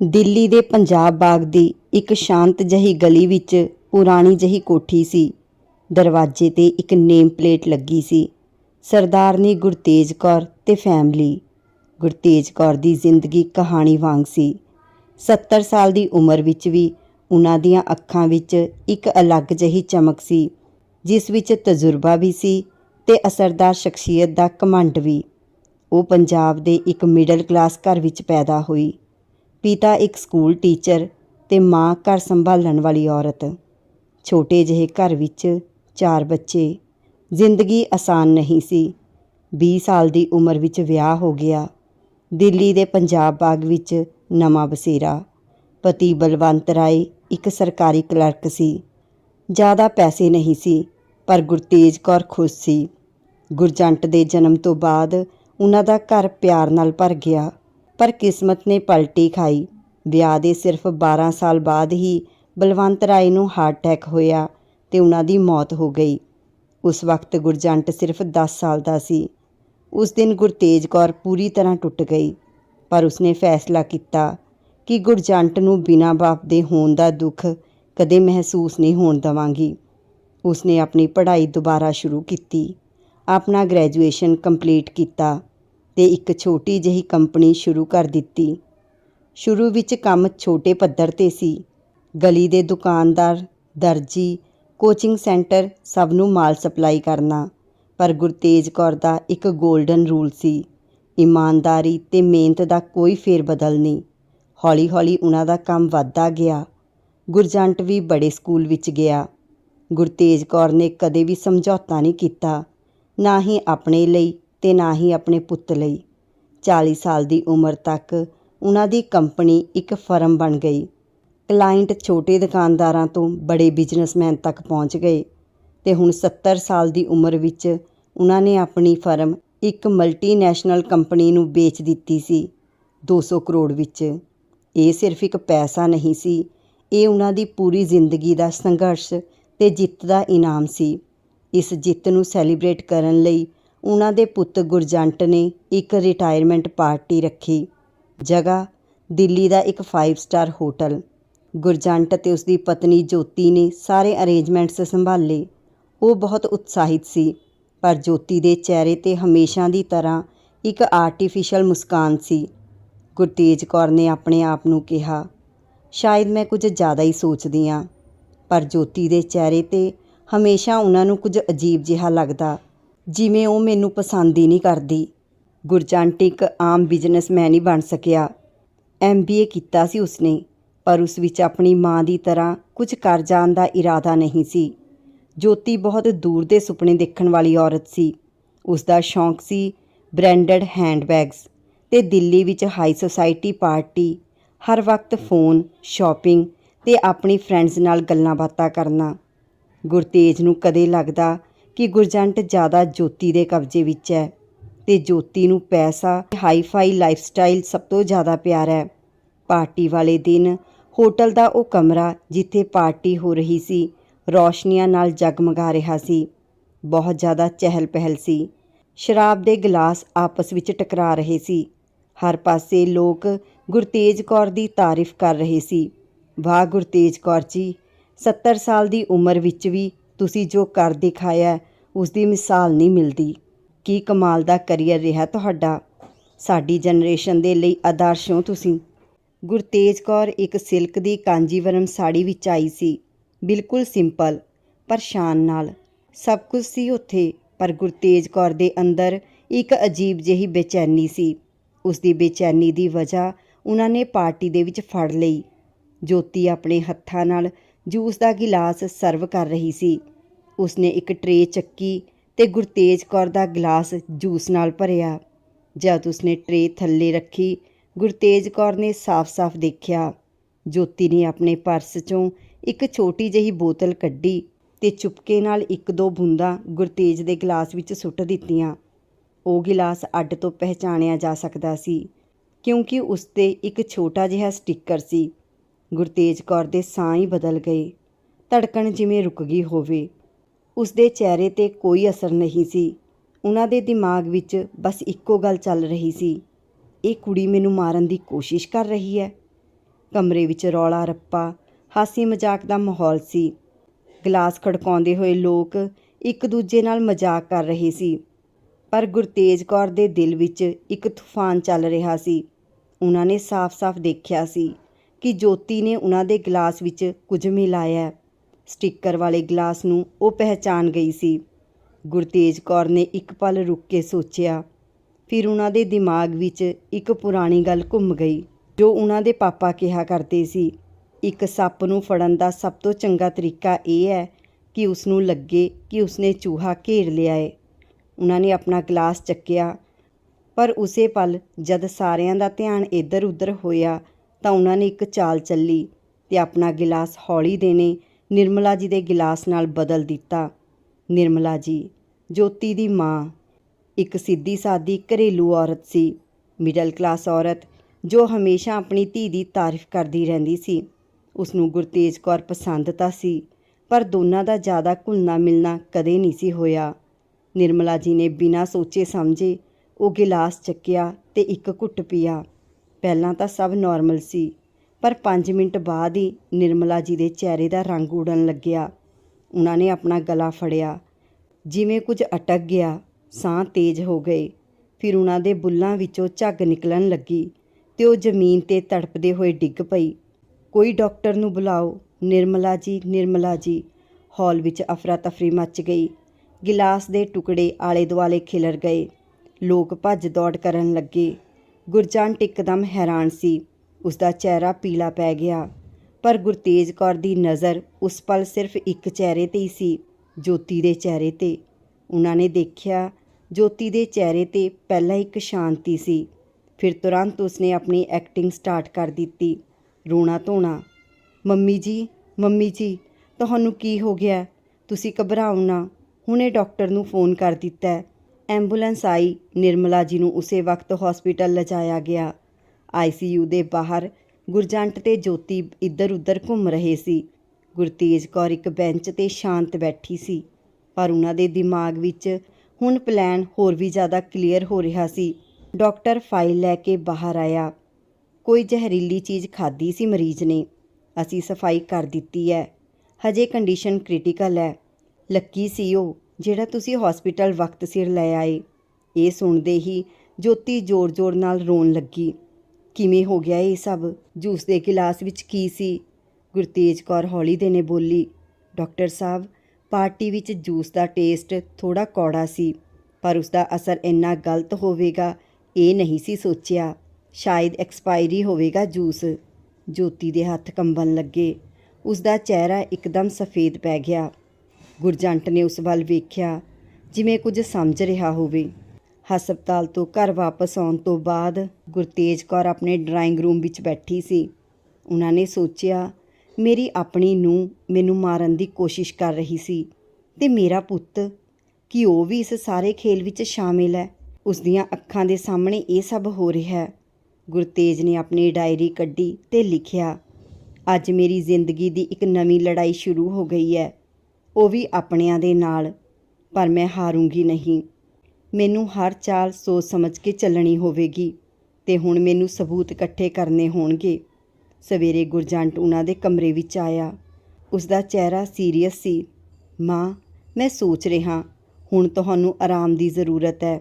ਦਿੱਲੀ ਦੇ ਪੰਜਾਬ ਬਾਗ ਦੀ ਇੱਕ ਸ਼ਾਂਤ ਜਹੀ ਗਲੀ ਵਿੱਚ ਪੁਰਾਣੀ ਜਹੀ ਕੋਠੀ ਸੀ। ਦਰਵਾਜ਼ੇ ਤੇ ਇੱਕ ਨੇਮ ਪਲੇਟ ਲੱਗੀ ਸੀ। ਸਰਦਾਰਨੀ ਗੁਰਤੇਜ ਕੌਰ ਤੇ ਫੈਮਲੀ, ਗੁਰਤੇਜ ਕੌਰ ਦੀ ਜ਼ਿੰਦਗੀ ਕਹਾਣੀ ਵਾਂਗ ਸੀ। 70 ਸਾਲ ਦੀ ਉਮਰ ਵਿੱਚ ਵੀ ਉਹਨਾਂ ਦੀਆਂ ਅੱਖਾਂ ਵਿੱਚ ਇੱਕ ਅਲੱਗ ਜਹੀ ਚਮਕ ਸੀ, ਜਿਸ ਵਿੱਚ ਤਜਰਬਾ ਵੀ ਸੀ ਤੇ ਅਸਰਦਾਰ ਸ਼ਖਸੀਅਤ ਦਾ ਕਮੰਡ ਵੀ। ਉਹ ਪੰਜਾਬ ਦੇ ਇੱਕ ਮਿਡਲ ਕਲਾਸ ਘਰ ਵਿੱਚ ਪੈਦਾ ਹੋਈ। ਪਿਤਾ ਇੱਕ ਸਕੂਲ ਟੀਚਰ ਤੇ ਮਾਂ ਘਰ ਸੰਭਾਲਣ ਵਾਲੀ ਔਰਤ। ਛੋਟੇ ਜਿਹੇ ਘਰ ਵਿੱਚ ਚਾਰ ਬੱਚੇ। ਜ਼ਿੰਦਗੀ ਆਸਾਨ ਨਹੀਂ ਸੀ। 20 ਸਾਲ ਦੀ ਉਮਰ ਵਿੱਚ ਵਿਆਹ ਹੋ ਗਿਆ। ਦਿੱਲੀ ਦੇ ਪੰਜਾਬ ਬਾਗ ਵਿੱਚ ਨਵਾਂ ਬਸੇਰਾ ਪਤੀ ਬਲਵੰਤ ਰਾਏ ਇੱਕ ਸਰਕਾਰੀ ਕਲਰਕ ਸੀ। ਜ਼ਿਆਦਾ ਪੈਸੇ ਨਹੀਂ ਸੀ, ਪਰ ਗੁਰਤੇਜ ਕੌਰ ਖੁਸ਼ ਸੀ। ਗੁਰਜੰਟ ਦੇ ਜਨਮ ਤੋਂ ਬਾਅਦ ਉਹਨਾਂ ਦਾ ਘਰ ਪਿਆਰ ਨਾਲ ਭਰ ਗਿਆ। ਪਰ ਕਿਸਮਤ ਨੇ ਪਲਟੀ ਖਾਈ। ਵਿਆਹ ਦੇ ਸਿਰਫ 12 ਸਾਲ ਬਾਅਦ ਹੀ ਬਲਵੰਤ ਰਾਏ ਨੂੰ ਹਾਰਟ ਅਟੈਕ ਹੋਇਆ ਤੇ ਉਹਨਾਂ ਦੀ ਮੌਤ ਹੋ ਗਈ। ਉਸ ਵਕਤ ਗੁਰਜੰਟ ਸਿਰਫ 10 ਸਾਲ ਦਾ ਸੀ। ਉਸ ਦਿਨ ਗੁਰਤੇਜ ਕੌਰ ਪੂਰੀ ਤਰ੍ਹਾਂ ਟੁੱਟ ਗਈ, ਪਰ ਉਸਨੇ ਫੈਸਲਾ ਕੀਤਾ ਕਿ ਗੁਰਜੰਟ ਨੂੰ ਬਿਨਾਂ ਬਾਪ ਦੇ ਹੋਣ ਦਾ ਦੁੱਖ ਕਦੇ ਮਹਿਸੂਸ ਨਹੀਂ ਹੋਣ ਦਵਾਂਗੀ। ਉਸਨੇ ਆਪਣੀ ਪੜ੍ਹਾਈ ਦੁਬਾਰਾ ਸ਼ੁਰੂ ਕੀਤੀ, ਆਪਣਾ ਗ੍ਰੈਜੂਏਸ਼ਨ ਕੰਪਲੀਟ ਕੀਤਾ ਤੇ ਇੱਕ ਛੋਟੀ ਜਿਹੀ ਕੰਪਨੀ ਸ਼ੁਰੂ ਕਰ ਦਿੱਤੀ। ਸ਼ੁਰੂ ਵਿੱਚ ਕੰਮ ਛੋਟੇ ਪੱਧਰ ਤੇ ਸੀ। ਗਲੀ ਦੇ ਦੁਕਾਨਦਾਰ, ਦਰਜੀ, ਕੋਚਿੰਗ ਸੈਂਟਰ ਸਭ ਨੂੰ ਮਾਲ ਸਪਲਾਈ ਕਰਨਾ, ਪਰ ਗੁਰਤੇਜ ਕੌਰ ਦਾ ਇੱਕ 골ਡਨ ਰੂਲ ਸੀ। ਇਮਾਨਦਾਰੀ ਤੇ ਮਿਹਨਤ ਦਾ ਕੋਈ ਫੇਰ ਬਦਲ ਨਹੀਂ। ਹੌਲੀ-ਹੌਲੀ ਉਹਨਾਂ ਦਾ ਕੰਮ ਵੱਧਦਾ ਗਿਆ। ਗੁਰਜੰਟ ਵੀ ਬੜੇ ਸਕੂਲ ਵਿੱਚ ਗਿਆ। ਗੁਰਤੇਜ ਕੌਰ ਨੇ ਕਦੇ ਵੀ ਸਮਝੌਤਾ ਨਹੀਂ ਕੀਤਾ, ਨਾ ਹੀ ਆਪਣੇ ਲਈ ਤੇ ਨਾ ਹੀ ਆਪਣੇ ਪੁੱਤ ਲਈ। 40 ਸਾਲ ਦੀ ਉਮਰ ਤੱਕ ਉਹਨਾਂ ਦੀ ਕੰਪਨੀ ਇੱਕ ਫਰਮ ਬਣ ਗਈ। ਕਲਾਇੰਟ ਛੋਟੇ ਦੁਕਾਨਦਾਰਾਂ ਤੋਂ ਬੜੇ ਬਿਜ਼ਨਸਮੈਨ ਤੱਕ ਪਹੁੰਚ ਗਏ ਤੇ ਹੁਣ 70 ਸਾਲ ਦੀ ਉਮਰ ਵਿੱਚ ਉਹਨਾਂ ਨੇ ਆਪਣੀ ਫਰਮ ਇੱਕ ਮਲਟੀਨੈਸ਼ਨਲ ਕੰਪਨੀ ਨੂੰ ਵੇਚ ਦਿੱਤੀ ਸੀ 200 ਕਰੋੜ ਵਿੱਚ। ਇਹ ਸਿਰਫ ਇੱਕ ਪੈਸਾ ਨਹੀਂ ਸੀ, ਇਹ ਉਹਨਾਂ ਦੀ ਪੂਰੀ ਜ਼ਿੰਦਗੀ ਦਾ ਸੰਘਰਸ਼ ਤੇ ਜਿੱਤ ਦਾ ਇਨਾਮ ਸੀ। ਇਸ ਜਿੱਤ ਨੂੰ ਸੈਲੀਬ੍ਰੇਟ ਕਰਨ ਲਈ ਉਹਨਾਂ ਦੇ ਪੁੱਤ ਗੁਰਜੰਟ ਨੇ ਇੱਕ ਰਿਟਾਇਰਮੈਂਟ ਪਾਰਟੀ ਰੱਖੀ। ਜਗ੍ਹਾ, ਦਿੱਲੀ ਦਾ ਇੱਕ 5 ਸਟਾਰ ਹੋਟਲ ਗੁਰਜੰਟ ਤੇ ਉਸਦੀ ਪਤਨੀ ਜੋਤੀ ਨੇ ਸਾਰੇ ਅਰੇਂਜਮੈਂਟਸ ਸੰਭਾਲੇ। ਉਹ ਬਹੁਤ ਉਤਸ਼ਾਹਿਤ ਸੀ, ਪਰ ਜੋਤੀ ਦੇ ਚਿਹਰੇ ਤੇ ਹਮੇਸ਼ਾ ਦੀ ਤਰ੍ਹਾਂ ਇੱਕ ਆਰਟੀਫੀਸ਼ੀਅਲ ਮੁਸਕਾਨ ਸੀ। ਗੁਰਤੇਜ ਕੌਰ ਨੇ ਆਪਣੇ ਆਪ ਨੂੰ ਕਿਹਾ, ਸ਼ਾਇਦ ਮੈਂ ਕੁਝ ਜ਼ਿਆਦਾ ਹੀ ਸੋਚਦੀ ਹਾਂ ਪਰ ਜੋਤੀ ਦੇ ਚਿਹਰੇ ਤੇ ਹਮੇਸ਼ਾ ਉਹਨਾਂ ਨੂੰ ਕੁਝ ਅਜੀਬ ਜਿਹਾ ਲੱਗਦਾ। ਜਿਵੇਂ ਉਹ ਮੈਨੂੰ ਪਸੰਦ ਹੀ ਨਹੀਂ ਕਰਦੀ। ਗੁਰਜੰਟ ਇੱਕ ਆਮ ਬਿਜ਼ਨਸਮੈਨ ਹੀ ਬਣ ਸਕਿਆ। ਐਮਬੀਏ ਕੀਤਾ ਸੀ ਉਸਨੇ, ਪਰ ਉਸ ਵਿੱਚ ਆਪਣੀ ਮਾਂ ਦੀ ਤਰ੍ਹਾਂ ਕੁਝ ਕਰ ਜਾਣ ਦਾ ਇਰਾਦਾ ਨਹੀਂ ਸੀ। ਜੋਤੀ ਬਹੁਤ ਦੂਰ ਦੇ ਸੁਪਨੇ ਦੇਖਣ ਵਾਲੀ ਔਰਤ ਸੀ। ਉਸ ਦਾ ਸ਼ੌਂਕ ਸੀ ਬ੍ਰਾਂਡਡ ਹੈਂਡਬੈਗਸ ਤੇ ਦਿੱਲੀ ਵਿੱਚ ਹਾਈ ਸੋਸਾਇਟੀ ਪਾਰਟੀ, ਹਰ ਵਕਤ ਫੋਨ, ਸ਼ਾਪਿੰਗ ਤੇ ਆਪਣੀ ਫਰੈਂਡਸ ਨਾਲ ਗੱਲਾਂ ਬਾਤਾਂ ਕਰਨਾ। ਗੁਰਤੇਜ ਨੂੰ ਕਦੇ ਲੱਗਦਾ ਕਿ ਗੁਰਜੰਟ ਜ਼ਿਆਦਾ ਜੋਤੀ ਦੇ ਕਬਜ਼ੇ ਵਿੱਚ ਹੈ ਤੇ ਜੋਤੀ ਨੂੰ ਪੈਸਾ, ਹਾਈ-ਫਾਈ ਲਾਈਫਸਟਾਈਲ ਸਭ ਤੋਂ ਜ਼ਿਆਦਾ ਪਿਆਰ ਹੈ। ਪਾਰਟੀ ਵਾਲੇ ਦਿਨ ਹੋਟਲ ਦਾ ਉਹ ਕਮਰਾ ਜਿੱਥੇ ਪਾਰਟੀ ਹੋ ਰਹੀ ਸੀ, ਰੌਸ਼ਨੀਆਂ ਨਾਲ ਜਗਮਗਾ ਰਿਹਾ ਸੀ। ਬਹੁਤ ਜ਼ਿਆਦਾ ਚਹਿਲ ਪਹਿਲ ਸੀ। ਸ਼ਰਾਬ ਦੇ ਗਲਾਸ ਆਪਸ ਵਿੱਚ ਟਕਰਾ ਰਹੇ ਸੀ। ਹਰ ਪਾਸੇ ਲੋਕ ਗੁਰਤੇਜ ਕੌਰ ਦੀ ਤਾਰੀਫ ਕਰ ਰਹੇ ਸੀ। ਵਾਹ ਗੁਰਤੇਜ ਕੌਰ ਜੀ 70 ਸਾਲ ਦੀ ਉਮਰ ਵਿੱਚ ਵੀ ਤੁਸੀਂ ਜੋ ਕਰ ਦਿਖਾਇਆ ਉਸ ਦੀ ਮਿਸਾਲ ਨਹੀਂ ਮਿਲਦੀ। ਕੀ ਕਮਾਲ ਦਾ ਕਰੀਅਰ ਰਿਹਾ ਤੁਹਾਡਾ? ਸਾਡੀ ਜਨਰੇਸ਼ਨ ਦੇ ਲਈ ਆਦਰਸ਼ ਹੋ ਤੁਸੀਂ। ਗੁਰਤੇਜ ਕੌਰ ਇੱਕ ਸਿਲਕ ਦੀ ਕਾਂਜੀਵਰਮ ਸਾੜੀ ਵਿੱਚ ਆਈ ਸੀ। ਬਿਲਕੁਲ ਸਿੰਪਲ, ਪਰ ਸ਼ਾਨ ਨਾਲ। ਸਭ ਕੁਝ ਸੀ ਉੱਥੇ, ਪਰ ਗੁਰਤੇਜ ਕੌਰ ਦੇ ਅੰਦਰ ਇੱਕ ਅਜੀਬ ਜਿਹੀ ਬੇਚੈਨੀ ਸੀ। ਉਸ ਦੀ ਬੇਚੈਨੀ ਦੀ ਵਜ੍ਹਾ ਉਹਨਾਂ ਨੇ ਪਾਰਟੀ ਦੇ ਵਿੱਚ ਫੜ ਲਈ। ਜੋਤੀ ਆਪਣੇ ਹੱਥਾਂ ਨਾਲ ਜੂਸ ਦਾ ਗਿਲਾਸ ਸਰਵ ਕਰ ਰਹੀ ਸੀ। ਉਸਨੇ ਇੱਕ ਟਰੇ ਚੱਕੀ ਤੇ ਗੁਰਤੇਜ ਕੌਰ ਦਾ ਗਲਾਸ ਜੂਸ ਨਾਲ ਭਰਿਆ। ਜਦ ਉਸਨੇ ਟਰੇ ਥੱਲੇ ਰੱਖੀ, ਗੁਰਤੇਜ ਕੌਰ ਨੇ ਸਾਫ਼-ਸਾਫ਼ ਦੇਖਿਆ। ਜੋਤੀ ਨੇ ਆਪਣੇ ਪਰਸ 'ਚੋਂ ਇੱਕ ਛੋਟੀ ਜਿਹੀ ਬੋਤਲ ਕੱਢੀ ਤੇ ਚੁਪਕੇ ਨਾਲ ਇੱਕ ਦੋ ਬੂੰਦਾਂ ਗੁਰਤੇਜ ਦੇ ਗਲਾਸ ਵਿੱਚ ਸੁੱਟ ਦਿੱਤੀਆਂ। ਉਹ ਗਿਲਾਸ ਅੱਡ ਤੋਂ ਪਹਿਚਾਣਿਆ ਜਾ ਸਕਦਾ ਸੀ, ਕਿਉਂਕਿ ਉਸ ਤੇ ਇੱਕ ਛੋਟਾ ਜਿਹਾ ਸਟicker ਸੀ। ਗੁਰਤੇਜ ਕੌਰ ਦੇ ਸਾਹ ਹੀ ਬਦਲ ਗਏ ਧੜਕਣ ਜਿਵੇਂ ਰੁਕ ਗਈ ਹੋਵੇ ਉਸ ਦੇ ਚਿਹਰੇ ਤੇ ਕੋਈ ਅਸਰ ਨਹੀਂ ਸੀ। ਉਹਨਾਂ ਦੇ ਦਿਮਾਗ ਵਿੱਚ ਬਸ ਇੱਕੋ ਗੱਲ ਚੱਲ ਰਹੀ ਸੀ, ਇਹ ਕੁੜੀ ਮੈਨੂੰ ਮਾਰਨ ਦੀ ਕੋਸ਼ਿਸ਼ ਕਰ ਰਹੀ ਹੈ। ਕਮਰੇ ਵਿੱਚ ਰੌਲਾ ਰੱਪਾ ਹਾਸੀ ਮਜ਼ਾਕ ਦਾ ਮਾਹੌਲ ਸੀ। ਗਲਾਸ ਖੜਕਾਉਂਦੇ ਹੋਏ ਲੋਕ ਇੱਕ ਦੂਜੇ ਨਾਲ ਮਜ਼ਾਕ ਕਰ ਰਹੇ ਸੀ। ਪਰ ਗੁਰਤੇਜ ਕੌਰ ਦੇ ਦਿਲ ਵਿੱਚ ਇੱਕ ਤੂਫਾਨ ਚੱਲ ਰਿਹਾ ਸੀ। ਉਹਨਾਂ ਨੇ ਸਾਫ਼-ਸਾਫ਼ ਦੇਖਿਆ ਸੀ। ਕਿ ਜੋਤੀ ਨੇ ਉਹਨਾਂ ਦੇ ਗਲਾਸ ਵਿੱਚ ਕੁਝ ਮਿਲਾਇਆ ਹੈ। ਸਟicker ਵਾਲੇ ਗਲਾਸ ਨੂੰ ਉਹ ਪਹਿਚਾਨ ਗਈ ਸੀ। ਗੁਰਤੇਜ ਕੌਰ ਨੇ ਇੱਕ ਪਲ ਰੁਕ ਕੇ ਸੋਚਿਆ। ਫਿਰ ਉਹਨਾਂ ਦੇ ਦਿਮਾਗ ਵਿੱਚ ਇੱਕ ਪੁਰਾਣੀ ਗੱਲ ਘੁੰਮ ਗਈ, ਜੋ ਉਹਨਾਂ ਦੇ ਪਾਪਾ ਕਿਹਾ ਕਰਦੇ ਸੀ। ਇੱਕ ਸੱਪ ਨੂੰ ਫੜਨ ਦਾ ਸਭ ਤੋਂ ਚੰਗਾ ਤਰੀਕਾ ਇਹ ਹੈ ਕਿ ਉਸ ਨੂੰ ਲੱਗੇ ਕਿ ਉਸਨੇ ਚੂਹਾ ਘੇਰ ਲਿਆ ਹੈ ਉਹਨਾਂ ਨੇ ਆਪਣਾ ਗਲਾਸ ਚੱਕਿਆ, ਪਰ ਉਸੇ ਪਲ ਜਦ ਸਾਰਿਆਂ ਦਾ ਧਿਆਨ ਇੱਧਰ-ਉੱਧਰ ਹੋਇਆ ਤਾਂ ਉਹਨਾਂ ਨੇ ਇੱਕ ਚਾਲ ਚੱਲੀ ਤੇ ਆਪਣਾ ਗਿਲਾਸ ਹੌਲੀ ਦੇਣੇ ਨਿਰਮਲਾ ਜੀ ਦੇ ਗਿਲਾਸ ਨਾਲ ਬਦਲ ਦਿੱਤਾ। ਨਿਰਮਲਾ ਜੀ, ਜੋਤੀ ਦੀ ਮਾਂ, ਇੱਕ ਸਿੱਧੀ ਸਾਦੀ ਘਰੇਲੂ ਔਰਤ ਸੀ ਮਿਡਲ ਕਲਾਸ ਔਰਤ, ਜੋ ਹਮੇਸ਼ਾ ਆਪਣੀ ਧੀ ਦੀ ਤਾਰੀਫ ਕਰਦੀ ਰਹਿੰਦੀ ਸੀ। ਉਸ ਨੂੰ ਗੁਰਤੇਜ ਕੌਰ ਪਸੰਦ ਤਾਂ ਸੀ, ਪਰ ਦੋਨਾਂ ਦਾ ਜ਼ਿਆਦਾ ਘੁਲਣਾ ਮਿਲਣਾ ਕਦੇ ਨਹੀਂ ਸੀ ਹੋਇਆ। ਨਿਰਮਲਾ ਜੀ ਨੇ ਬਿਨਾਂ ਸੋਚੇ ਸਮਝੇ ਉਹ ਗਿਲਾਸ ਚੱਕਿਆ ਤੇ ਇੱਕ ਘੁੱਟ ਪੀਆ। ਪਹਿਲਾਂ ਤਾਂ ਸਭ ਨਾਰਮਲ ਸੀ, ਪਰ 5 ਮਿੰਟ ਬਾਅਦ ਹੀ ਨਿਰਮਲਾ ਜੀ ਦੇ ਚਿਹਰੇ ਦਾ ਰੰਗ ਉੜਨ ਲੱਗਿਆ। ਉਹਨਾਂ ਨੇ ਆਪਣਾ ਗਲਾ ਫੜਿਆ। ਜਿਵੇਂ ਕੁਝ ਅਟਕ ਗਿਆ, ਸਾਹ ਤੇਜ਼ ਹੋ ਗਏ। ਫਿਰ ਉਹਨਾਂ ਦੇ ਬੁੱਲਾਂ ਵਿੱਚੋਂ ਝੱਗ ਨਿਕਲਣ ਲੱਗੀ ਤੇ ਉਹ ਜ਼ਮੀਨ ਤੇ ਤੜਪਦੇ ਹੋਏ ਡਿੱਗ ਪਈ। ਕੋਈ ਡਾਕਟਰ ਨੂੰ ਬੁਲਾਓ, ਨਿਰਮਲਾ ਜੀ ਨਿਰਮਲਾ ਜੀ, ਹਾਲ ਵਿੱਚ ਅਫਰਾ ਤਫਰੀ ਮਚ ਗਈ। ਗਿਲਾਸ ਦੇ ਟੁਕੜੇ ਆਲੇ ਦੁਆਲੇ ਖਿਲਰ ਗਏ। ਲੋਕ ਭੱਜ ਦੌੜ ਕਰਨ ਲੱਗੇ। ਗੁਰਜੰਟ ਇੱਕਦਮ ਹੈਰਾਨ ਸੀ। ਉਸ ਦਾ ਚਿਹਰਾ ਪੀਲਾ ਪੈ ਗਿਆ। ਪਰ ਗੁਰਤੇਜ ਕੌਰ ਦੀ ਨਜ਼ਰ ਉਸ ਪਲ ਸਿਰਫ ਇੱਕ ਚਿਹਰੇ ਤੇ ਹੀ ਸੀ, ਜੋਤੀ ਦੇ ਚਿਹਰੇ ਤੇ। ਉਹਨਾਂ ਨੇ ਦੇਖਿਆ, ਜੋਤੀ ਦੇ ਚਿਹਰੇ ਤੇ ਪਹਿਲਾਂ ਇੱਕ ਸ਼ਾਂਤੀ ਸੀ। ਫਿਰ ਤੁਰੰਤ ਉਸਨੇ ਆਪਣੀ ਐਕਟਿੰਗ ਸਟਾਰਟ ਕਰ ਦਿੱਤੀ ਰੋਣਾ ਧੋਣਾ ਮੰਮੀ ਜੀ ਮੰਮੀ ਜੀ, ਤੁਹਾਨੂੰ ਕੀ ਹੋ ਗਿਆ? ਤੁਸੀਂ ਘਬਰਾਓ ਨਾ। ਹੁਣੇ ਡਾਕਟਰ ਨੂੰ ਫੋਨ ਕਰ ਦਿੱਤਾ ਐਂਬੂਲੈਂਸ ਆਈ। ਨਿਰਮਲਾ ਜੀ ਨੂੰ ਉਸੇ ਵਕਤ ਹਸਪੀਟਲ ਲਿਜਾਇਆ ਗਿਆ। ਆਈਸੀਯੂ ਦੇ ਬਾਹਰ ਗੁਰਜੰਟ ਤੇ ਜੋਤੀ ਇੱਧਰ-ਉੱਧਰ ਘੁੰਮ ਰਹੇ ਸੀ। ਗੁਰਤੇਜ ਕੌਰ ਇੱਕ ਬੈਂਚ ਤੇ ਸ਼ਾਂਤ ਬੈਠੀ ਸੀ। ਪਰ ਉਹਨਾਂ ਦੇ ਦਿਮਾਗ ਵਿੱਚ ਹੁਣ ਪਲਾਨ ਹੋਰ ਵੀ ਜ਼ਿਆਦਾ ਕਲੀਅਰ ਹੋ ਰਿਹਾ ਸੀ। ਡਾਕਟਰ ਫਾਈਲ ਲੈ ਕੇ ਬਾਹਰ ਆਇਆ। ਕੋਈ ਜ਼ਹਿਰੀਲੀ ਚੀਜ਼ ਖਾਧੀ ਸੀ ਮਰੀਜ਼ ਨੇ। ਅਸੀਂ ਸਫ਼ਾਈ ਕਰ ਦਿੱਤੀ ਹੈ। ਹਜੇ ਕੰਡੀਸ਼ਨ ਕ੍ਰਿਟੀਕਲ ਹੈ। ਲੱਕੀ ਸੀ ਉਹ। ਜਿਹੜਾ ਤੁਸੀਂ ਹਸਪੀਟਲ ਵਕਤ ਸਿਰ ਲੈ ਆਏ, ਇਹ ਸੁਣਦੇ ਹੀ ਜੋਤੀ ਜ਼ੋਰ-ਜ਼ੋਰ ਨਾਲ ਰੋਣ ਲੱਗੀ। ਕਿਵੇਂ ਹੋ ਗਿਆ ਇਹ ਸਭ? ਜੂਸ ਦੇ ਗਿਲਾਸ ਵਿੱਚ ਕੀ ਸੀ? ਗੁਰਤੇਜ ਕੌਰ ਹੌਲੀ ਦੇ ਨੇ ਬੋਲੀ, ਡਾਕਟਰ ਸਾਹਿਬ, ਪਾਰਟੀ ਵਿੱਚ ਜੂਸ ਦਾ ਟੇਸਟ ਥੋੜਾ ਕੌੜਾ ਸੀ, ਪਰ ਉਸ ਦਾ ਅਸਰ ਇੰਨਾ ਗਲਤ ਹੋਵੇਗਾ, ਇਹ ਨਹੀਂ ਸੀ ਸੋਚਿਆ। ਸ਼ਾਇਦ ਐਕਸਪਾਇਰੀ ਹੋਵੇਗਾ ਜੂਸ। ਜੋਤੀ ਦੇ ਹੱਥ ਕੰਬਣ ਲੱਗੇ। ਉਸ ਦਾ ਚਿਹਰਾ ਇੱਕਦਮ ਸਫੇਦ ਪੈ ਗਿਆ। ਗੁਰਜੰਟ ਨੇ ਉਸ ਵੱਲ ਵੇਖਿਆ, ਜਿਵੇਂ ਕੁਝ ਸਮਝ ਰਿਹਾ ਹੋਵੇ। ਹਸਪਤਾਲ ਤੋਂ ਘਰ ਵਾਪਸ ਆਉਣ ਤੋਂ ਬਾਅਦ ਗੁਰਤੇਜ ਕੌਰ ਆਪਣੇ ਡਰਾਇੰਗ ਰੂਮ ਵਿੱਚ ਬੈਠੀ ਸੀ। ਉਹਨਾਂ ਨੇ ਸੋਚਿਆ, ਮੇਰੀ ਆਪਣੀ ਨੂੰ ਮੈਨੂੰ ਮਾਰਨ ਦੀ ਕੋਸ਼ਿਸ਼ ਕਰ ਰਹੀ ਸੀ ਤੇ ਮੇਰਾ ਪੁੱਤ ਕੀ ਉਹ ਵੀ ਇਸ ਸਾਰੇ ਖੇਲ ਵਿੱਚ ਸ਼ਾਮਿਲ ਹੈ? ਉਸ ਦੀਆਂ ਅੱਖਾਂ ਦੇ ਸਾਹਮਣੇ ਇਹ ਸਭ ਹੋ ਰਿਹਾ ਹੈ। ਗੁਰਤੇਜ ਨੇ ਆਪਣੀ ਡਾਇਰੀ ਕੱਢੀ ਤੇ ਲਿਖਿਆ, ਅੱਜ ਮੇਰੀ ਜ਼ਿੰਦਗੀ ਦੀ ਇੱਕ ਨਵੀਂ ਲੜਾਈ ਸ਼ੁਰੂ ਹੋ ਗਈ ਹੈ। ਉਹ ਵੀ ਆਪਣਿਆਂ ਦੇ ਨਾਲ। ਪਰ ਮੈਂ ਹਾਰੂੰਗੀ ਨਹੀਂ। ਮੈਨੂੰ ਹਰ ਚਾਲ ਸੋਚ ਸਮਝ ਕੇ ਚੱਲਣੀ ਹੋਵੇਗੀ ਤੇ ਹੁਣ ਮੈਨੂੰ ਸਬੂਤ ਇਕੱਠੇ ਕਰਨੇ ਹੋਣਗੇ। ਸਵੇਰੇ ਗੁਰਜੰਟ ਉਹਨਾਂ ਦੇ ਕਮਰੇ ਵਿੱਚ ਆਇਆ। ਉਸ ਦਾ ਚਿਹਰਾ ਸੀਰੀਅਸ ਸੀ। ਮਾਂ, ਮੈਂ ਸੋਚ ਰਿਹਾ, ਹੁਣ ਤੁਹਾਨੂੰ ਆਰਾਮ ਦੀ ਜ਼ਰੂਰਤ ਹੈ।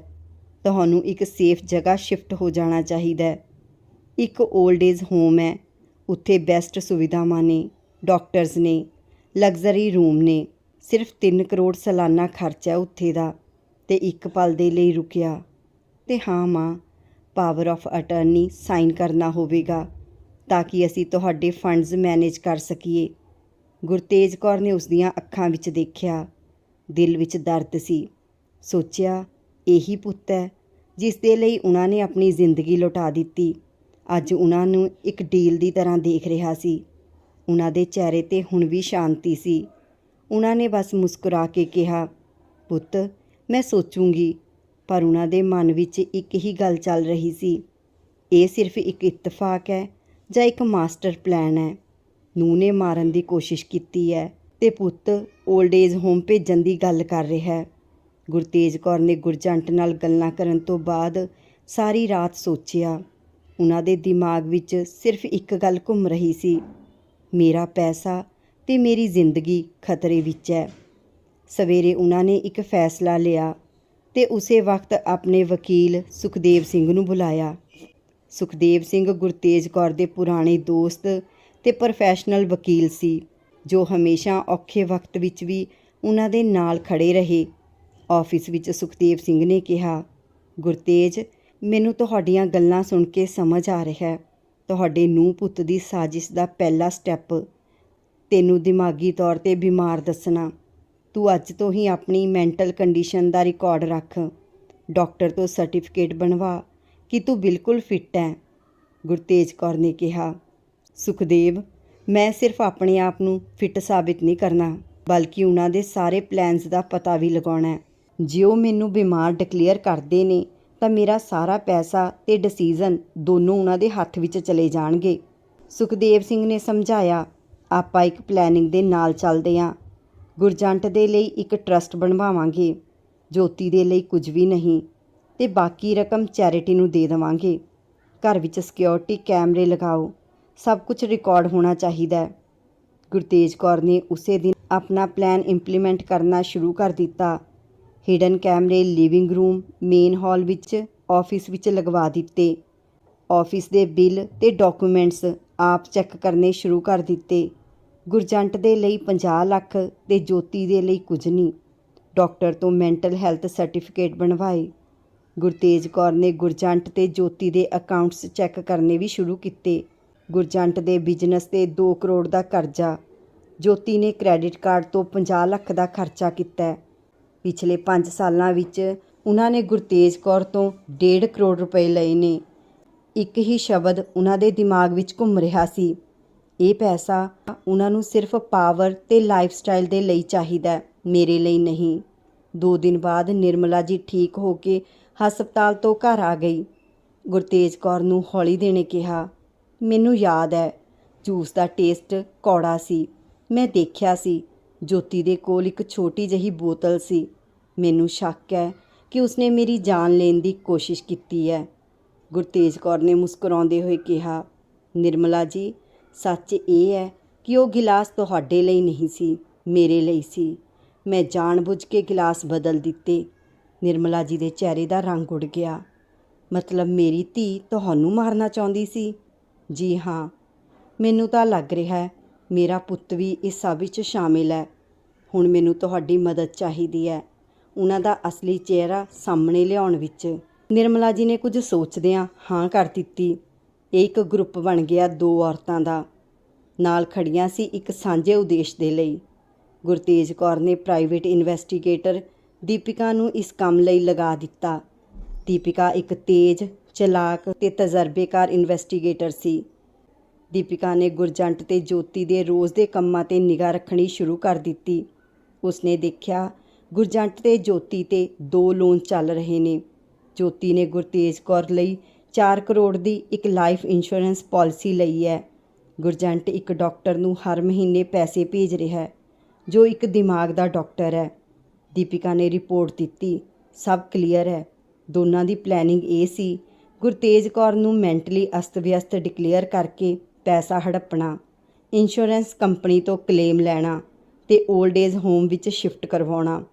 ਤੁਹਾਨੂੰ ਇੱਕ ਸੇਫ ਜਗ੍ਹਾ ਸ਼ਿਫਟ ਹੋ ਜਾਣਾ ਚਾਹੀਦਾ ਹੈ। ਇੱਕ 올ਡ ਏਜ ਹੋਮ ਹੈ। ਉੱਥੇ ਬੈਸਟ ਸੁਵਿਧਾਵਾਂ ਨੇ, ਡਾਕਟਰਸ ਨੇ, ਲਗਜ਼ਰੀ ਰੂਮ ਨੇ। ਸਿਰਫ 3 ਕਰੋੜ ਸਾਲਾਨਾ ਖਰਚਾ ਉੱਥੇ ਦਾ ਤੇ ਇੱਕ ਪਲ ਦੇ ਲਈ ਰੁਕਿਆ। ਤੇ ਹਾਂ ਮਾਂ ਪਾਵਰ ਆਫ ਅਟਰਨੀ ਸਾਈਨ ਕਰਨਾ ਹੋਵੇਗਾ ਤਾਂ ਕਿ ਅਸੀਂ ਤੁਹਾਡੇ ਫੰਡਸ ਮੈਨੇਜ ਕਰ ਸਕੀਏ। ਗੁਰਤੇਜ ਕੌਰ ਨੇ ਉਸ ਦੀਆਂ ਅੱਖਾਂ ਵਿੱਚ ਦੇਖਿਆ। ਦਿਲ ਵਿੱਚ ਦਰਦ ਸੀ। ਸੋਚਿਆ, ਇਹੀ ਪੁੱਤ ਹੈ ਜਿਸ ਦੇ ਲਈ ਉਹਨਾਂ ਨੇ ਆਪਣੀ ਜ਼ਿੰਦਗੀ ਲੁਟਾ ਦਿੱਤੀ। ਅੱਜ ਉਹਨਾਂ ਨੂੰ ਇੱਕ ਡੀਲ ਦੀ ਤਰ੍ਹਾਂ ਦੇਖ ਰਿਹਾ ਸੀ। ਉਹਨਾਂ ਦੇ ਚਿਹਰੇ ਤੇ ਹੁਣ ਵੀ ਸ਼ਾਂਤੀ ਸੀ। ਉਹਨਾਂ ਨੇ ਬਸ ਮੁਸਕਰਾ ਕੇ ਕਿਹਾ, ਪੁੱਤ, ਮੈਂ ਸੋਚੂੰਗੀ, ਪਰ ਉਹਨਾਂ ਦੇ ਮਨ ਵਿੱਚ ਇੱਕ ਹੀ ਗੱਲ ਚੱਲ ਰਹੀ ਸੀ। ਇਹ ਸਿਰਫ ਇੱਕ ਇਤਫਾਕ ਹੈ ਜਾਂ ਇੱਕ ਮਾਸਟਰ ਪਲਾਨ ਹੈ। ਨੂੰ ਨੇ ਮਾਰਨ ਦੀ ਕੋਸ਼ਿਸ਼ ਕੀਤੀ ਹੈ ਤੇ ਪੁੱਤ 올ਡ ਏਜ ਹੋਮ ਭੇਜਣ ਦੀ ਗੱਲ ਕਰ ਰਿਹਾ ਹੈ। ਗੁਰਤੇਜ ਕੌਰ ਨੇ ਗੁਰਜੰਟ ਨਾਲ ਗੱਲਾਂ ਕਰਨ ਤੋਂ ਬਾਅਦ ਸਾਰੀ ਰਾਤ ਸੋਚਿਆ। ਉਹਨਾਂ ਦੇ ਦਿਮਾਗ ਵਿੱਚ ਸਿਰਫ ਇੱਕ ਗੱਲ ਘੁੰਮ ਰਹੀ ਸੀ, ਮੇਰਾ ਪੈਸਾ ਤੇ ਮੇਰੀ ਜ਼ਿੰਦਗੀ ਖਤਰੇ ਵਿੱਚ ਹੈ। ਸਵੇਰੇ ਉਹਨਾਂ ਨੇ ਇੱਕ ਫੈਸਲਾ ਲਿਆ ਤੇ ਉਸੇ ਵਕਤ ਆਪਣੇ ਵਕੀਲ ਸੁਖਦੇਵ ਸਿੰਘ ਨੂੰ ਬੁਲਾਇਆ। ਸੁਖਦੇਵ ਸਿੰਘ ਗੁਰਤੇਜ ਕੌਰ ਦੇ ਪੁਰਾਣੇ ਦੋਸਤ ਤੇ ਪ੍ਰੋਫੈਸ਼ਨਲ ਵਕੀਲ ਸੀ, ਜੋ ਹਮੇਸ਼ਾ ਔਖੇ ਵਕਤ ਵਿੱਚ ਵੀ ਉਹਨਾਂ ਦੇ ਨਾਲ ਖੜੇ ਰਹੇ। ਆਫਿਸ ਵਿੱਚ ਸੁਖਦੇਵ ਸਿੰਘ ਨੇ ਕਿਹਾ, ਗੁਰਤੇਜ, ਮੈਨੂੰ ਤੁਹਾਡੀਆਂ ਗੱਲਾਂ ਸੁਣ ਕੇ ਸਮਝ ਆ ਰਿਹਾ ਹੈ। ਤੁਹਾਡੇ ਨੂੰਹ ਪੁੱਤ ਦੀ ਸਾਜ਼ਿਸ਼ ਦਾ ਪਹਿਲਾ ਸਟੈਪ ਤੈਨੂੰ ਦਿਮਾਗੀ ਤੌਰ ਤੇ ਬਿਮਾਰ ਦੱਸਣਾ। ਤੂੰ ਅੱਜ ਤੋਂ ਹੀ ਆਪਣੀ ਮੈਂਟਲ ਕੰਡੀਸ਼ਨ ਦਾ ਰਿਕਾਰਡ ਰੱਖ। ਡਾਕਟਰ ਤੋਂ ਸਰਟੀਫਿਕੇਟ ਬਣਵਾ ਕਿ ਤੂੰ ਬਿਲਕੁਲ ਫਿੱਟ ਹੈ ਗੁਰਤੇਜ ਕੌਰ ਨੇ ਕਿਹਾ। ਸੁਖਦੇਵ, ਮੈਂ ਸਿਰਫ ਆਪਣੇ ਆਪ ਨੂੰ ਫਿੱਟ ਸਾਬਿਤ ਨਹੀਂ ਕਰਨਾ, ਬਲਕਿ ਉਹਨਾਂ ਦੇ ਸਾਰੇ ਪਲਾਨਸ ਦਾ ਪਤਾ ਵੀ ਲਗਾਉਣਾ ਜੇ ਉਹ ਮੈਨੂੰ ਬਿਮਾਰ ਡਿਕਲੇਅਰ ਕਰਦੇ ਨੇ, ਤਾਂ ਮੇਰਾ ਸਾਰਾ ਪੈਸਾ ਤੇ ਡਿਸੀਜਨ ਦੋਨੋਂ ਉਹਨਾਂ ਦੇ ਹੱਥ ਵਿੱਚ ਚਲੇ ਜਾਣਗੇ। ਸੁਖਦੇਵ ਸਿੰਘ ਨੇ ਸਮਝਾਇਆ ਆਪਾਂ ਇੱਕ ਪਲੈਨਿੰਗ ਦੇ ਨਾਲ ਚੱਲਦੇ ਹਾਂ ਗੁਰਜੰਟ ਦੇ ਲਈ ਇੱਕ ਟਰਸਟ ਬਣਵਾਵਾਂਗੇ, ਜੋਤੀ ਦੇ ਲਈ ਕੁਝ ਵੀ ਨਹੀਂ, ਤੇ ਬਾਕੀ ਰਕਮ ਚੈਰਿਟੀ ਨੂੰ ਦੇ ਦੇਵਾਂਗੇ। ਘਰ ਵਿੱਚ ਸਿਕਿਉਰਿਟੀ ਕੈਮਰੇ ਲਗਾਓ, ਸਭ ਕੁਝ ਰਿਕਾਰਡ ਹੋਣਾ ਚਾਹੀਦਾ ਹੈ। ਗੁਰਤੇਜ ਕੌਰ ਨੇ ਉਸੇ ਦਿਨ ਆਪਣਾ ਪਲਾਨ ਇੰਪਲੀਮੈਂਟ ਕਰਨਾ ਸ਼ੁਰੂ ਕਰ ਦਿੱਤਾ। ਹਿਡਨ ਕੈਮਰੇ ਲਿਵਿੰਗ ਰੂਮ ਮੇਨ ਹਾਲ ਵਿੱਚ ਆਫਿਸ ਵਿੱਚ ਲਗਵਾ ਦਿੱਤੇ। ਆਫਿਸ ਦੇ ਬਿੱਲ ਤੇ ਡਾਕੂਮੈਂਟਸ ਆਪ ਚੈੱਕ ਕਰਨੇ ਸ਼ੁਰੂ ਕਰ ਦਿੱਤੇ। ਗੁਰਜੰਟ ਦੇ ਲਈ 50 ਲੱਖ ਤੇ ਜੋਤੀ ਦੇ ਲਈ ਕੁਝ ਨਹੀਂ। ਡਾਕਟਰ ਤੋਂ ਮੈਂਟਲ ਹੈਲਥ ਸਰਟੀਫਿਕੇਟ ਬਣਵਾਏ। ਗੁਰਤੇਜ ਕੌਰ ਨੇ ਗੁਰਜੰਟ ਤੇ ਜੋਤੀ ਦੇ ਅਕਾਊਂਟਸ ਚੈੱਕ ਕਰਨੇ ਵੀ ਸ਼ੁਰੂ ਕੀਤੇ। ਗੁਰਜੰਟ ਦੇ ਬਿਜ਼ਨਸ ਤੇ 2 ਕਰੋੜ ਦਾ ਕਰਜ਼ਾ। ਜੋਤੀ ਨੇ ਕ੍ਰੈਡਿਟ ਕਾਰਡ ਤੋਂ 50 ਲੱਖ ਦਾ ਖਰਚਾ ਕੀਤਾ। ਪਿਛਲੇ 5 ਸਾਲਾਂ ਵਿੱਚ ਉਹਨਾਂ ਨੇ ਗੁਰਤੇਜ ਕੌਰ ਤੋਂ 1.5 ਕਰੋੜ ਰੁਪਏ ਲਏ ਨੇ। ਇੱਕ ਹੀ ਸ਼ਬਦ ਉਹਨਾਂ ਦੇ ਦਿਮਾਗ ਵਿੱਚ ਘੁੰਮ ਰਿਹਾ ਸੀ। ਇਹ ਪੈਸਾ ਉਹਨਾਂ ਨੂੰ ਸਿਰਫ ਪਾਵਰ ਤੇ ਲਾਈਫਸਟਾਈਲ ਦੇ ਲਈ ਚਾਹੀਦਾ ਮੇਰੇ ਲਈ ਨਹੀਂ। ਦੋ ਦਿਨ ਬਾਅਦ ਨਿਰਮਲਾ ਜੀ ਠੀਕ ਹੋ ਕੇ ਹਸਪਤਾਲ ਤੋਂ ਘਰ ਆ ਗਈ। ਗੁਰਤੇਜ ਕੌਰ ਨੂੰ ਹੌਲੀ ਦੇਣੇ ਕਿਹਾ, ਮੈਨੂੰ ਯਾਦ ਹੈ, ਜੂਸ ਦਾ ਟੇਸਟ ਕੌੜਾ ਸੀ। ਮੈਂ ਦੇਖਿਆ ਸੀ, ਜੋਤੀ ਦੇ ਕੋਲ ਇੱਕ ਛੋਟੀ ਜਿਹੀ ਬੋਤਲ ਸੀ। ਮੈਨੂੰ ਸ਼ੱਕ ਹੈ ਕਿ ਉਸਨੇ ਮੇਰੀ ਜਾਨ ਲੈਣ ਦੀ ਕੋਸ਼ਿਸ਼ ਕੀਤੀ ਹੈ। ਗੁਰਤੇਜ ਕੌਰ ਨੇ ਮੁਸਕਰਾਉਂਦੇ ਹੋਏ ਕਿਹਾ, ਨਿਰਮਲਾ ਜੀ ਸੱਚ ਇਹ ਹੈ ਕਿ ਉਹ ਗਿਲਾਸ ਤੁਹਾਡੇ ਲਈ ਨਹੀਂ ਸੀ, ਮੇਰੇ ਲਈ ਸੀ। ਮੈਂ ਜਾਣਬੁੱਝ ਕੇ ਗਿਲਾਸ ਬਦਲ ਦਿੱਤੇ। ਨਿਰਮਲਾ ਜੀ ਦੇ ਚਿਹਰੇ ਦਾ ਰੰਗ ਉੱਡ ਗਿਆ। ਮਤਲਬ ਮੇਰੀ ਧੀ ਤੁਹਾਨੂੰ ਮਾਰਨਾ ਚਾਹੁੰਦੀ ਸੀ? ਜੀ ਹਾਂ। ਮੈਨੂੰ ਤਾਂ ਲੱਗ ਰਿਹਾ ਹੈ ਮੇਰਾ ਪੁੱਤ ਵੀ ਇਸ ਸਭ ਵਿੱਚ ਸ਼ਾਮਿਲ ਹੈ। ਹੁਣ ਮੈਨੂੰ ਤੁਹਾਡੀ ਮਦਦ ਚਾਹੀਦੀ ਹੈ। ਉਹਨਾਂ ਦਾ ਅਸਲੀ ਚਿਹਰਾ ਸਾਹਮਣੇ ਲਿਆਉਣ ਵਿੱਚ। ਨਿਰਮਲਾ ਜੀ ਨੇ ਕੁਝ ਸੋਚਦਿਆਂ ਹਾਂ ਕਰ ਦਿੱਤੀ। ਇਹ ਇੱਕ ਗਰੁੱਪ ਬਣ ਗਿਆ ਦੋ ਔਰਤਾਂ ਦਾ। ਨਾਲ ਖੜੀਆਂ ਸੀ ਇੱਕ ਸਾਂਝੇ ਉਦੇਸ਼ ਦੇ ਲਈ। ਗੁਰਤੇਜ ਕੌਰ ਨੇ ਪ੍ਰਾਈਵੇਟ ਇਨਵੈਸਟੀਗੇਟਰ ਦੀਪਿਕਾ ਨੂੰ ਇਸ ਕੰਮ ਲਈ ਲਗਾ ਦਿੱਤਾ। ਦੀਪਿਕਾ ਇੱਕ ਤੇਜ਼, ਚਲਾਕ ਤੇ ਤਜਰਬੇਕਾਰ ਇਨਵੈਸਟੀਗੇਟਰ ਸੀ। ਦੀਪਿਕਾ ਨੇ ਗੁਰਜੰਟ ਤੇ ਜੋਤੀ ਦੇ ਰੋਜ਼ ਦੇ ਕੰਮਾਂ ਤੇ ਨਿਗਾਹ ਰੱਖਣੀ ਸ਼ੁਰੂ ਕਰ ਦਿੱਤੀ। ਉਸਨੇ ਦੇਖਿਆ, ਗੁਰਜੰਟ ਤੇ ਜੋਤੀ ਤੇ ਦੋ ਲੋਨ ਚੱਲ ਰਹੇ ਨੇ। ਜੋਤੀ ਨੇ ਗੁਰਤੇਜ ਕੌਰ ਲਈ 4 ਕਰੋੜ ਦੀ ਇੱਕ ਲਾਈਫ ਇੰਸ਼ੋਰੈਂਸ ਪਾਲਿਸੀ ਲਈ ਹੈ। ਗੁਰਜੰਟ ਇੱਕ ਡਾਕਟਰ ਨੂੰ ਹਰ ਮਹੀਨੇ ਪੈਸੇ ਭੇਜ ਰਿਹਾ ਹੈ, ਜੋ ਇੱਕ ਦਿਮਾਗ ਦਾ ਡਾਕਟਰ ਹੈ। ਦੀਪਿਕਾ ਨੇ ਰਿਪੋਰਟ ਦਿੱਤੀ, ਸਭ ਕਲੀਅਰ ਹੈ। ਦੋਨਾਂ ਦੀ ਪਲੈਨਿੰਗ ਇਹ ਸੀ, ਗੁਰਤੇਜ ਕੌਰ ਨੂੰ ਮੈਂਟਲੀ ਅਸਤ-ਵਿਅਸਤ ਡਿਕਲੇਅਰ ਕਰਕੇ ਪੈਸਾ ਹੜੱਪਣਾ, ਇੰਸ਼ੋਰੈਂਸ ਕੰਪਨੀ ਤੋਂ ਕਲੇਮ ਲੈਣਾ ਤੇ 올ਡ ਏਜ ਹੋਮ ਵਿੱਚ ਸ਼ਿਫਟ ਕਰਵਾਉਣਾ।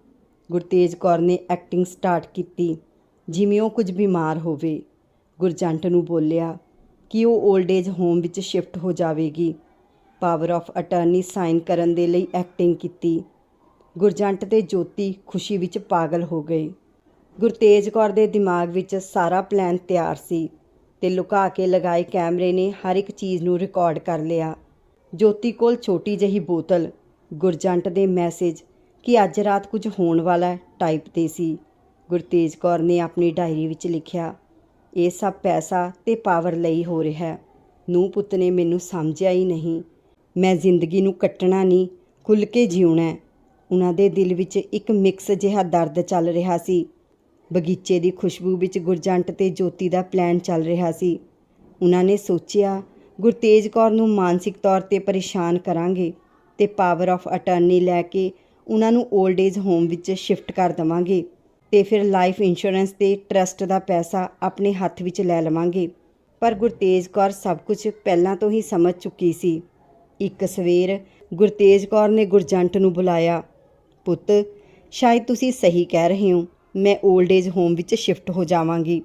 ਗੁਰਤੇਜ ਕੌਰ ਨੇ ਐਕਟਿੰਗ ਸਟਾਰਟ ਕੀਤੀ, ਜਿਵੇਂ ਉਹ ਕੁਝ ਬਿਮਾਰ ਹੋਵੇ। ਗੁਰਜੰਟ ਨੂੰ ਬੋਲਿਆ ਕਿ ਉਹ 올ਡ ਏਜ ਹੋਮ ਵਿੱਚ ਸ਼ਿਫਟ ਹੋ ਜਾਵੇਗੀ। ਪਾਵਰ ਆਫ ਅਟਾਰਨੀ ਸਾਈਨ ਕਰਨ ਦੇ ਲਈ ਐਕਟਿੰਗ ਕੀਤੀ। ਗੁਰਜੰਟ ਤੇ ਜੋਤੀ ਖੁਸ਼ੀ ਵਿੱਚ ਪਾਗਲ ਹੋ ਗਏ। ਗੁਰਤੇਜ ਕੌਰ ਦੇ ਦਿਮਾਗ ਵਿੱਚ ਸਾਰਾ ਪਲਾਨ ਤਿਆਰ ਸੀ ਤੇ ਲੁਕਾ ਕੇ ਲਗਾਏ ਕੈਮਰੇ ਨੇ ਹਰ ਇੱਕ ਚੀਜ਼ ਨੂੰ ਰਿਕਾਰਡ ਕਰ ਲਿਆ। ਜੋਤੀ ਕੋਲ ਛੋਟੀ ਜਿਹੀ ਬੋਤਲ ਗੁਰਜੰਟ ਦੇ ਮੈਸੇਜ ਕਿ ਅੱਜ ਰਾਤ ਕੁਝ ਹੋਣ ਵਾਲਾ ਟਾਈਪ ਤੇ ਸੀ। ਗੁਰਤੇਜ ਕੌਰ ਨੇ ਆਪਣੀ ਡਾਇਰੀ ਵਿੱਚ ਲਿਖਿਆ ਇਹ ਸਭ ਪੈਸਾ ਤੇ ਪਾਵਰ ਲਈ ਹੋ ਰਿਹਾ ਹੈ। ਨੂੰ ਪੁੱਤ ਨੇ ਮੈਨੂੰ ਸਮਝਿਆ ਹੀ ਨਹੀਂ। ਮੈਂ ਜ਼ਿੰਦਗੀ ਨੂੰ ਕੱਟਣਾ ਨਹੀਂ ਖੁੱਲ ਕੇ ਜਿਉਣਾ ਉਹਨਾਂ ਦੇ ਦਿਲ ਵਿੱਚ ਇੱਕ ਮਿਕਸ ਜਿਹਾ ਦਰਦ ਚੱਲ ਰਿਹਾ ਸੀ। ਬਗੀਚੇ ਦੀ ਖੁਸ਼ਬੂ ਵਿੱਚ ਗੁਰਜੰਟ ਤੇ ਜੋਤੀ ਦਾ ਪਲਾਨ ਚੱਲ ਰਿਹਾ ਸੀ। ਉਹਨਾਂ ਨੇ ਸੋਚਿਆ, ਗੁਰਤੇਜ ਕੌਰ ਨੂੰ ਮਾਨਸਿਕ ਤੌਰ ਤੇ ਪਰੇਸ਼ਾਨ ਕਰਾਂਗੇ ਤੇ ਪਾਵਰ ਆਫ ਅਟਾਰਨੀ ਲੈ ਕੇ ਉਹਨਾਂ ਨੂੰ 올ਡ ਏਜ ਹੋਮ ਵਿੱਚ ਸ਼ਿਫਟ ਕਰ ਦਵਾਂਗੇ। ਤੇ ਫਿਰ ਲਾਈਫ ਇੰਸ਼ੋਰੈਂਸ ਤੇ ਟਰਸਟ ਦਾ ਪੈਸਾ ਆਪਣੇ ਹੱਥ ਵਿੱਚ ਲੈ ਲਵਾਂਗੇ। ਪਰ ਗੁਰਤੇਜ ਕੌਰ ਸਭ ਕੁਝ ਪਹਿਲਾਂ ਤੋਂ ਹੀ ਸਮਝ ਚੁੱਕੀ ਸੀ। ਇੱਕ ਸਵੇਰ ਗੁਰਤੇਜ ਕੌਰ ਨੇ ਗੁਰਜੰਟ ਨੂੰ ਬੁਲਾਇਆ, ਪੁੱਤ, ਸ਼ਾਇਦ ਤੁਸੀਂ ਸਹੀ ਕਹਿ ਰਹੇ ਹੋ, ਮੈਂ 올ਡ ਏਜ ਹੋਮ ਵਿੱਚ ਸ਼ਿਫਟ ਹੋ ਜਾਵਾਂਗੀ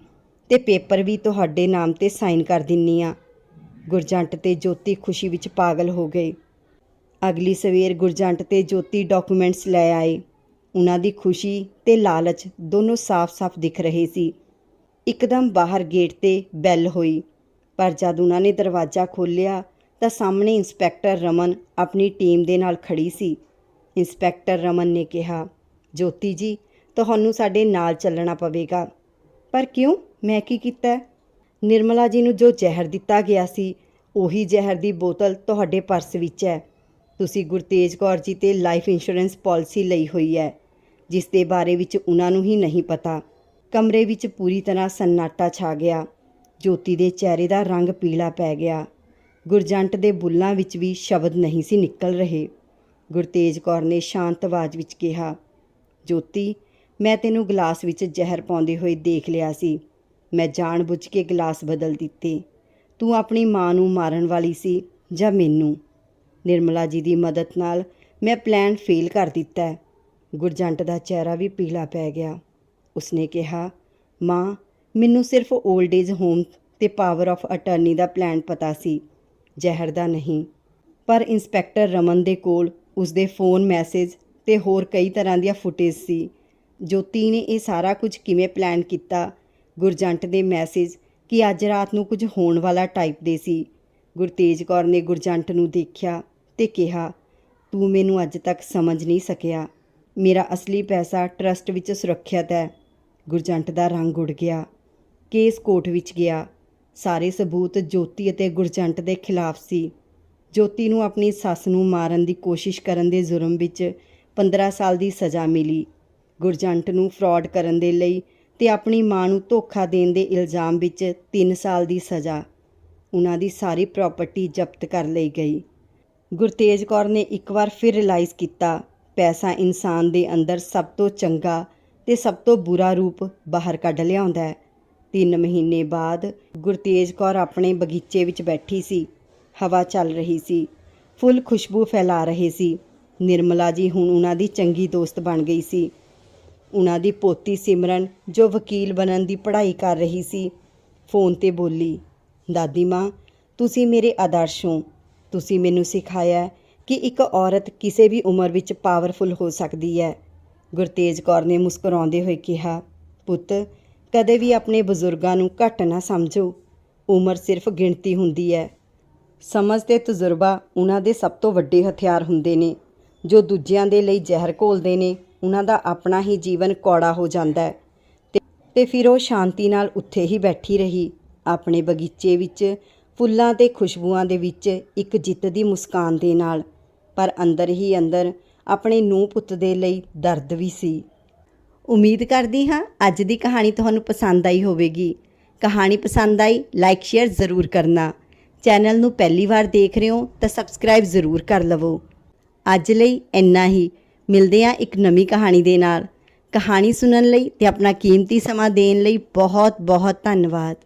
ਤੇ ਪੇਪਰ ਵੀ ਤੁਹਾਡੇ ਨਾਮ ਤੇ ਸਾਈਨ ਕਰ ਦਿੰਨੀ ਆ। ਗੁਰਜੰਟ ਤੇ ਜੋਤੀ ਖੁਸ਼ੀ ਵਿੱਚ ਪਾਗਲ ਹੋ ਗਏ। ਅਗਲੀ ਸਵੇਰ ਗੁਰਜੰਟ ਤੇ ਜੋਤੀ ਡਾਕੂਮੈਂਟਸ ਲੈ ਆਏ। ਉਹਨਾਂ ਦੀ ਖੁਸ਼ੀ ਤੇ ਲਾਲਚ ਦੋਨੋਂ ਸਾਫ਼-ਸਾਫ਼ ਦਿਖ ਰਹੇ ਸੀ। ਇੱਕਦਮ ਬਾਹਰ ਗੇਟ ਤੇ ਬੈਲ ਹੋਈ। ਪਰ ਜਦ ਉਹਨਾਂ ਨੇ ਦਰਵਾਜ਼ਾ ਖੋਲ੍ਹਿਆ ਤਾਂ ਸਾਹਮਣੇ ਇੰਸਪੈਕਟਰ ਰਮਨ ਆਪਣੀ ਟੀਮ ਦੇ ਨਾਲ ਖੜੀ ਸੀ। ਇੰਸਪੈਕਟਰ ਰਮਨ ਨੇ ਕਿਹਾ, ਜੋਤੀ ਜੀ, ਤੁਹਾਨੂੰ ਸਾਡੇ ਨਾਲ ਚੱਲਣਾ ਪਵੇਗਾ। ਪਰ ਕਿਉਂ? ਮੈਂ ਕੀ ਕੀਤਾ? ਨਿਰਮਲਾ ਜੀ ਨੂੰ ਜੋ ਜ਼ਹਿਰ ਦਿੱਤਾ ਗਿਆ ਸੀ, ਉਹੀ ਜ਼ਹਿਰ ਦੀ ਬੋਤਲ ਤੁਹਾਡੇ ਪਰਸ ਵਿੱਚ ਹੈ। ਤੁਸੀਂ ਗੁਰਤੇਜ ਕੌਰ ਜੀ ਤੇ ਲਾਈਫ ਇੰਸ਼ੋਰੈਂਸ ਪਾਲਿਸੀ ਲਈ ਹੋਈ ਹੈ। ਜਿਸ ਦੇ ਬਾਰੇ ਵਿੱਚ ਉਹਨਾਂ ਨੂੰ ਹੀ ਨਹੀਂ ਪਤਾ। ਕਮਰੇ ਵਿੱਚ ਪੂਰੀ ਤਰ੍ਹਾਂ ਸੰਨਾਟਾ ਛਾ ਗਿਆ। ਜੋਤੀ ਦੇ ਚਿਹਰੇ ਦਾ ਰੰਗ ਪੀਲਾ ਪੈ ਗਿਆ। ਗੁਰਜੰਟ ਦੇ ਬੁੱਲਾਂ ਵਿੱਚ ਵੀ ਸ਼ਬਦ ਨਹੀਂ ਸੀ ਨਿਕਲ ਰਹੇ। ਗੁਰਤੇਜ ਕੌਰ ਨੇ ਸ਼ਾਂਤ ਆਵਾਜ਼ ਵਿੱਚ ਕਿਹਾ, ਜੋਤੀ, ਮੈਂ ਤੈਨੂੰ ਗਲਾਸ ਵਿੱਚ ਜ਼ਹਿਰ ਪਾਉਂਦੇ ਹੋਏ ਦੇਖ ਲਿਆ ਸੀ। ਮੈਂ ਜਾਣਬੁੱਝ ਕੇ ਗਲਾਸ ਬਦਲ ਦਿੱਤੇ। ਤੂੰ ਆਪਣੀ ਮਾਂ ਨੂੰ ਮਾਰਨ ਵਾਲੀ ਸੀ ਜਾਂ ਮੈਨੂੰ? ਨਿਰਮਲਾ ਜੀ ਦੀ ਮਦਦ ਨਾਲ ਮੈਂ ਪਲਾਨ ਫੇਲ ਕਰ ਦਿੱਤਾ ਗੁਰਜੰਟ ਦਾ ਚਿਹਰਾ ਵੀ ਪੀਲਾ ਪੈ ਗਿਆ। ਉਸਨੇ ਕਿਹਾ, ਮਾਂ, ਮੈਨੂੰ ਸਿਰਫ 올ਡ ਏਜ ਹੋਮ ਤੇ ਪਾਵਰ ਆਫ ਅਟਰਨੀ ਦਾ ਪਲਾਨ ਪਤਾ ਸੀ। ਜ਼ਹਿਰ ਦਾ ਨਹੀਂ। ਪਰ ਇੰਸਪੈਕਟਰ ਰਮਨ ਦੇ ਕੋਲ ਉਸਦੇ ਫੋਨ ਮੈਸੇਜ ਤੇ ਹੋਰ ਕਈ ਤਰ੍ਹਾਂ ਦੀਆਂ ਫੁਟੇਜ ਸੀ। ਜੋਤੀ ਨੇ ਇਹ ਸਾਰਾ ਕੁਝ ਕਿਵੇਂ ਪਲਾਨ ਕੀਤਾ? ਗੁਰਜੰਟ ਦੇ ਮੈਸੇਜ ਕਿ ਅੱਜ ਰਾਤ ਨੂੰ ਕੁਝ ਹੋਣ ਵਾਲਾ ਟਾਈਪ ਦੇ ਸੀ। ਗੁਰਤੇਜ ਕੌਰ ਨੇ ਗੁਰਜੰਟ ਨੂੰ ਦੇਖਿਆ ਤੇ ਕਿਹਾ, ਤੂੰ ਮੈਨੂੰ ਅੱਜ ਤੱਕ ਸਮਝ ਨਹੀਂ ਸਕਿਆ। ਮੇਰਾ ਅਸਲੀ ਪੈਸਾ ਟਰਸਟ ਵਿੱਚ ਸੁਰੱਖਿਅਤ ਹੈ। ਗੁਰਜੰਟ ਦਾ ਰੰਗ ਉੱਡ ਗਿਆ। ਕੇਸ ਕੋਰਟ ਵਿੱਚ ਗਿਆ। ਸਾਰੇ ਸਬੂਤ ਜੋਤੀ ਅਤੇ ਗੁਰਜੰਟ ਦੇ ਖਿਲਾਫ ਸੀ। ਜੋਤੀ ਨੂੰ ਆਪਣੀ ਸੱਸ ਨੂੰ ਮਾਰਨ ਦੀ ਕੋਸ਼ਿਸ਼ ਕਰਨ ਦੇ ਜੁਰਮ ਵਿੱਚ 15 ਸਾਲ ਦੀ ਸਜ਼ਾ ਮਿਲੀ। ਗੁਰਜੰਟ ਨੂੰ ਫਰਾਡ ਕਰਨ ਦੇ ਲਈ ਤੇ ਆਪਣੀ ਮਾਂ ਨੂੰ ਧੋਖਾ ਦੇਣ ਦੇ ਇਲਜ਼ਾਮ ਵਿੱਚ 3 ਸਾਲ ਦੀ ਸਜ਼ਾ। ਉਹਨਾਂ ਦੀ ਸਾਰੀ ਪ੍ਰਾਪਰਟੀ ਜ਼ਬਤ ਕਰ ਲਈ ਗਈ। ਗੁਰਤੇਜ ਕੌਰ ਨੇ ਇੱਕ ਵਾਰ ਫਿਰ ਰਿਅਲਾਈਜ਼ ਕੀਤਾ ਪੈਸਾ ਇਨਸਾਨ ਦੇ ਅੰਦਰ ਸਭ ਤੋਂ ਚੰਗਾ ਤੇ ਸਭ ਤੋਂ ਬੁਰਾ ਰੂਪ ਬਾਹਰ ਕੱਢ ਲਿਆਉਂਦਾ ਹੈ। ਤਿੰਨ ਮਹੀਨੇ ਬਾਅਦ ਗੁਰਤੇਜ ਕੌਰ ਆਪਣੇ ਬਗੀਚੇ ਵਿੱਚ ਬੈਠੀ ਸੀ। ਹਵਾ ਚੱਲ ਰਹੀ ਸੀ। ਫੁੱਲ ਖੁਸ਼ਬੂ ਫੈਲਾ ਰਹੇ ਸੀ। ਨਿਰਮਲਾ ਜੀ ਹੁਣ ਉਹਨਾਂ ਦੀ ਚੰਗੀ ਦੋਸਤ ਬਣ ਗਈ ਸੀ। ਉਹਨਾਂ ਦੀ ਪੋਤੀ ਸਿਮਰਨ ਜੋ ਵਕੀਲ ਬਣਨ ਦੀ ਪੜ੍ਹਾਈ ਕਰ ਰਹੀ ਸੀ। ਫੋਨ ਤੇ ਬੋਲੀ, ਦਾਦੀ ਮਾਂ, ਤੁਸੀਂ ਮੇਰੇ ਆਦਰਸ਼ ਹੋ। ਤੁਸੀਂ ਮੈਨੂੰ ਸਿਖਾਇਆ ਕਿ ਇੱਕ ਔਰਤ ਕਿਸੇ ਵੀ ਉਮਰ ਵਿੱਚ ਪਾਵਰਫੁਲ ਹੋ ਸਕਦੀ ਹੈ। ਗੁਰਤੇਜ ਕੌਰ ਨੇ ਮੁਸਕਰਾਉਂਦੇ ਹੋਏ ਕਿਹਾ, ਪੁੱਤ, ਕਦੇ ਵੀ ਆਪਣੇ ਬਜ਼ੁਰਗਾਂ ਨੂੰ ਘੱਟ ਨਾ ਸਮਝੋ। ਉਮਰ ਸਿਰਫ ਗਿਣਤੀ ਹੁੰਦੀ ਹੈ। ਸਮਝ ਤੇ ਤਜਰਬਾ ਉਹਨਾਂ ਦੇ ਸਭ ਤੋਂ ਵੱਡੇ ਹਥਿਆਰ ਹੁੰਦੇ ਨੇ। ਜੋ ਦੂਜਿਆਂ ਦੇ ਲਈ ਜ਼ਹਿਰ ਘੋਲਦੇ ਨੇ, ਉਹਨਾਂ ਦਾ ਆਪਣਾ ਹੀ ਜੀਵਨ ਕੌੜਾ ਹੋ ਜਾਂਦਾ ਹੈ। ਤੇ- ਫਿਰ ਉਹ ਸ਼ਾਂਤੀ ਨਾਲ ਉੱਥੇ ਹੀ ਬੈਠੀ ਰਹੀ। ਆਪਣੇ ਬਗੀਚੇ ਵਿੱਚ, ਫੁੱਲਾਂ ਤੇ ਖੁਸ਼ਬੂਆਂ ਦੇ ਵਿੱਚ ਇੱਕ ਜਿੱਤ ਦੀ ਮੁਸਕਾਨ ਦੇ ਨਾਲ ਪਰ ਅੰਦਰ ਹੀ ਅੰਦਰ ਆਪਣੇ ਨੂੰਹ ਪੁੱਤ ਦੇ ਲਈ ਦਰਦ ਵੀ ਸੀ। ਉਮੀਦ ਕਰਦੀ ਹਾਂ ਅੱਜ ਦੀ ਕਹਾਣੀ ਤੁਹਾਨੂੰ ਪਸੰਦ ਆਈ ਹੋਵੇਗੀ। ਕਹਾਣੀ ਪਸੰਦ ਆਈ ਲਾਈਕ ਸ਼ੇਅਰ ਜ਼ਰੂਰ ਕਰਨਾ। ਚੈਨਲ ਨੂੰ ਪਹਿਲੀ ਵਾਰ ਦੇਖ ਰਹੇ ਹੋ ਤਾਂ ਸਬਸਕ੍ਰਾਈਬ ਜ਼ਰੂਰ ਕਰ ਲਵੋ। ਅੱਜ ਲਈ ਇੰਨਾ ਹੀ। ਮਿਲਦੇ ਹਾਂ ਇੱਕ ਨਵੀਂ ਕਹਾਣੀ ਦੇ ਨਾਲ। ਕਹਾਣੀ ਸੁਣਨ ਲਈ ਤੇ ਆਪਣਾ ਕੀਮਤੀ ਸਮਾਂ ਦੇਣ ਲਈ ਬਹੁਤ ਬਹੁਤ ਧੰਨਵਾਦ।